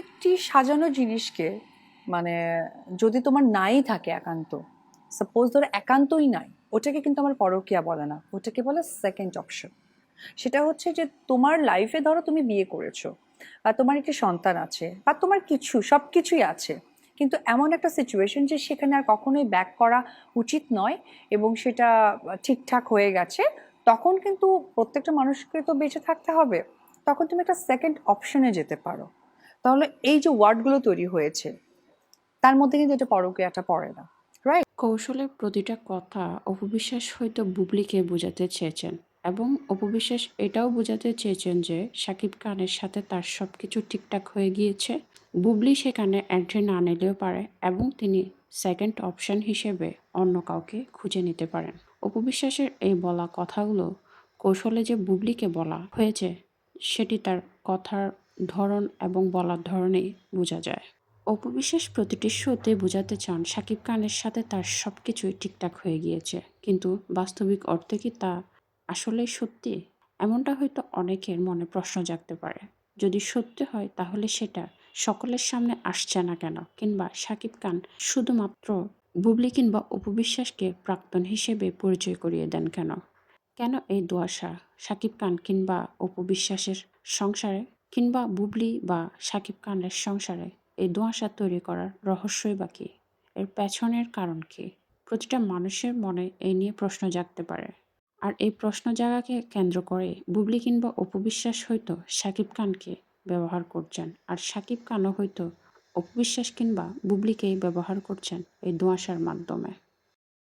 একটি সাজানো জিনিসকে মানে যদি তোমার নাই থাকে একান্ত সাপোজ ধরো একান্তই নাই, ওটাকে কিন্তু আমার পরকীয়া বলে না, ওটাকে বলে সেকেন্ড অপশন সেটা হচ্ছে যে তোমার লাইফে ধরো তুমি বিয়ে করেছ, বা তোমার একটি সন্তান আছে, বা তোমার কিছু সব কিছুই আছে, কিন্তু এমন একটা সিচুয়েশন যে সেখানে আর কখনোই ব্যাক করা উচিত নয় এবং সেটা ঠিকঠাক হয়ে গেছে, তখন কিন্তু প্রত্যেকটা মানুষকে তো বেঁচে থাকতে হবে, তখন তুমি একটা সেকেন্ড অপশনে যেতে পারো। তাহলে এই যে ওয়ার্ডগুলো তৈরি হয়েছে, তার মধ্যে কিন্তু এটা পরকীয়াটা পড়ে না রাইট কৌশলের প্রতিটা কথা অপবিশ্বাস হয়তো বুবলিকে বোঝাতে চেয়েছেন এবং অপবিশ্বাস এটাও বোঝাতে চেয়েছেন যে সাকিব খানের সাথে তার সব কিছু ঠিকঠাক হয়ে গিয়েছে। বুবলি সেখানে এন্ট্রি না নিলেও পারে এবং তিনি সেকেন্ড অপশন হিসেবে অন্য কাউকে খুঁজে নিতে পারেন। অপবিশ্বাসের এই বলা কথাগুলো কৌশলে যে বুবলিকে বলা হয়েছে, সেটি তার কথার ধরন এবং বলার ধরনেই বোঝা যায়। অপবিশ্বাস প্রতিটি শোতে বোঝাতে চান শাকিব খানের সাথে তার সব কিছুই ঠিকঠাক হয়ে গিয়েছে, কিন্তু বাস্তবিক অর্থে কি তা আসলেই সত্যি? এমনটা হয়তো অনেকের মনে প্রশ্ন জাগতে পারে। যদি সত্যি হয়, তাহলে সেটা সকলের সামনে আসছে না কেন? কিংবা শাকিব খান শুধুমাত্র বুবলি কিংবা অপবিশ্বাসকে প্রাক্তন হিসেবে পরিচয় করিয়ে দেন কেন? কেন এই দোয়াশা শাকিব খান কিংবা অপবিশ্বাসের সংসারে? কিংবা বুবলি বা শাকিব খানের সংসারে এই দোঁয়াশা তৈরি করার রহস্যই বা কী? এর পেছনের কারণ কী? প্রতিটা মানুষের মনে এই নিয়ে প্রশ্ন জাগতে পারে। আর এই প্রশ্ন জাগাকে কেন্দ্র করে বুবলি কিংবা অপবিশ্বাস হয়তো শাকিব খানকে ব্যবহার করছেন আর শাকিব খানও হয়তো অপবিশ্বাস কিংবা বুবলিকেই ব্যবহার করছেন এই দোঁয়াশার মাধ্যমে।